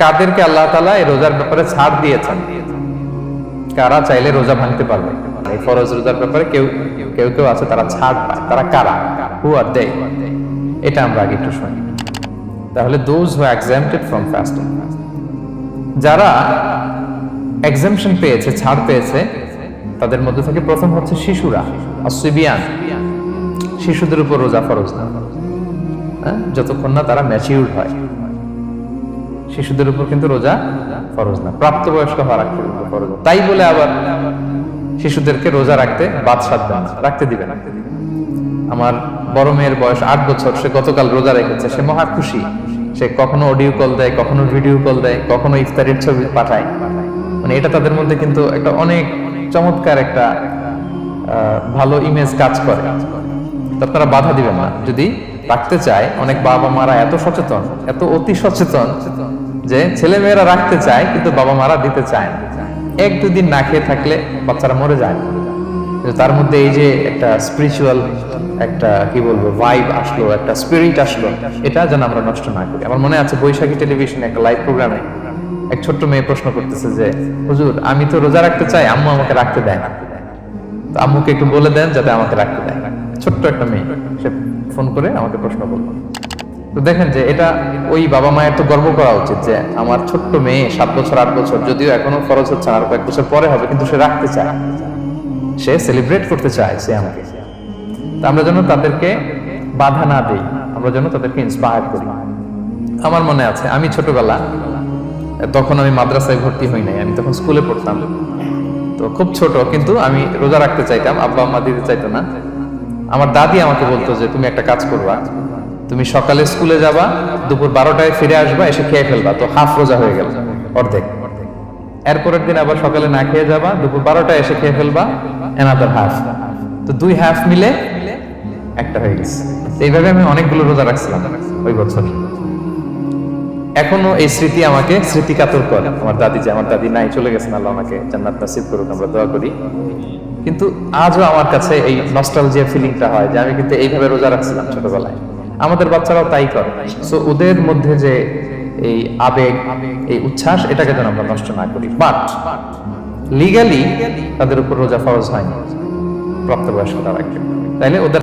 কাদেরকে আল্লাহ তালা এই রোজার ব্যাপারে ছাড় দিয়েছেন? কারা চাইলে রোজা ভাঙতে পারবে? এই ফরজ রোজার ব্যাপারে কেউ কেউ কেউ আছে, তারা ছাড় পায়। তারা কারা? হু আর দে এটা আমরা আগে একটু শুনি। তাহলে those who exempted from fasting যারা এক্সামশন পেয়েছে, ছাড় পেয়েছে, তাদের মধ্যে থেকে প্রথম হচ্ছে শিশুরা অসিবিয়ান শিশুদের উপর রোজা ফরজ না। হ্যাঁ? যতক্ষণ না তারা ম্যাচিউর হয়। শিশুদের উপর কিন্তু রোজা ফরজ না। প্রাপ্তবয়স্ক হওয়া রাখতে তাই বলে আবার শিশুদেরকে রোজা রাখতে বাদ রাখতে দিবে না। আমার বড় মেয়ের বয়স আট বছর, সে গতকাল রোজা রেখেছে, সে মহা খুশি। সে কখনো অডিও কল দেয়, কখনো ভিডিও কল দেয়, কখনো ইফতারির ছবি পাঠায়। মানে এটা তাদের মধ্যে কিন্তু একটা অনেক চমৎকার একটা ভালো ইমেজ কাজ করে। আপনারা বাধা দিবেন না। যদি রাখতে চায়, অনেক বাবা মারা এত সচেতন, এত অতি সচেতন যে ছেলে মেয়েরা রাখতে চায়, কিন্তু বাবা মারা দিতে চায় না। এক দুদিন না খেয়ে থাকলে বাচ্চারা মরে যায়। তার মধ্যে এই যে একটা স্পিরিচুয়াল একটা, কি বলব ভাইব আসলো, একটা স্পিরিট আসলো, এটা যেন আমরা নষ্ট না করি। আমার মনে আছে বৈশাখী টেলিভিশনে একটা লাইভ প্রোগ্রামে এক ছোট্ট মেয়ে প্রশ্ন করতেছে যে, হুজুর, আমি তো রোজা রাখতে চাই, আম্মু আমাকে রাখতে দেয় না। আম্মুকে একটু বলে দেন যাতে আমাকে রাখতে দেয়। ছোট্ট একটা মেয়ে, সে ফোন করে আমাকে প্রশ্ন করল। তো দেখেন যে এটা ওই বাবা মায়ের তো গর্ব করা উচিত যে আমার ছোট্ট মেয়ে সাত বছর, আট বছর, যদিও এখনও খরচ হচ্ছে আর কয়েক বছর পরে হবে, কিন্তু সে রাখতে চায়। সে সেলিব্রেট করতে চায় সে আমাকে। আমরা যেন তাদেরকে বাধা না দেই, আমরা যেন তাদেরকে ইন্সপায়ার করি। আমার মনে আছে, আমি ছোটবেলা, তখন আমি মাদ্রাসায় ভর্তি হই নাই, আমি তখন স্কুলে পড়তাম। তো খুব ছোট, কিন্তু আমি রোজা রাখতে চাইতাম, আব্বা আম্মা দিতে চাইতো না। আমার দাদি আমাকে বলতো যে, তুমি একটা কাজ করবা তুমি সকালে স্কুলে যাবা, দুপুর বারোটায় ফিরে আসবা, এসে খেয়ে ফেলবা। তো হাফ রোজা হয়ে গেল, অর্ধেক। এরপরের দিন আবার সকালে না খেয়ে যাবা, দুপুর বারোটায় এসে খেয়ে ফেলবা এনাদার হাফ তো দুই হাফ মিলে একটা হয়ে গেছে। এইভাবে আমি অনেকগুলো রোজা রাখছিলাম ওই বছর। এখনও এই স্মৃতি আমাকে স্মৃতি কাতর করে। আমার দাদি যে, আমার দাদি নাই, চলে গেছেন, আল্লাহ আমাকে জান্নাত নাসিব করুক, আমরা দোয়া করি। কিন্তু আজও আমার কাছে এই নস্টালজিয়া ফিলিংটা হয় যে, আমি কিন্তু এইভাবে রোজা রাখছিলাম ছোটবেলায়। আমাদের বাচ্চারাও তাই করে। সো ওদের মধ্যে যে এই আবেগ, এই উচ্ছ্বাস, এটাকে যেন আমরা নষ্ট না করি। বাট লিগালি তাদের উপর রোজা ফরজ হয়নি। প্রাপ্তবয়স্ক তারা তাইলে ওদের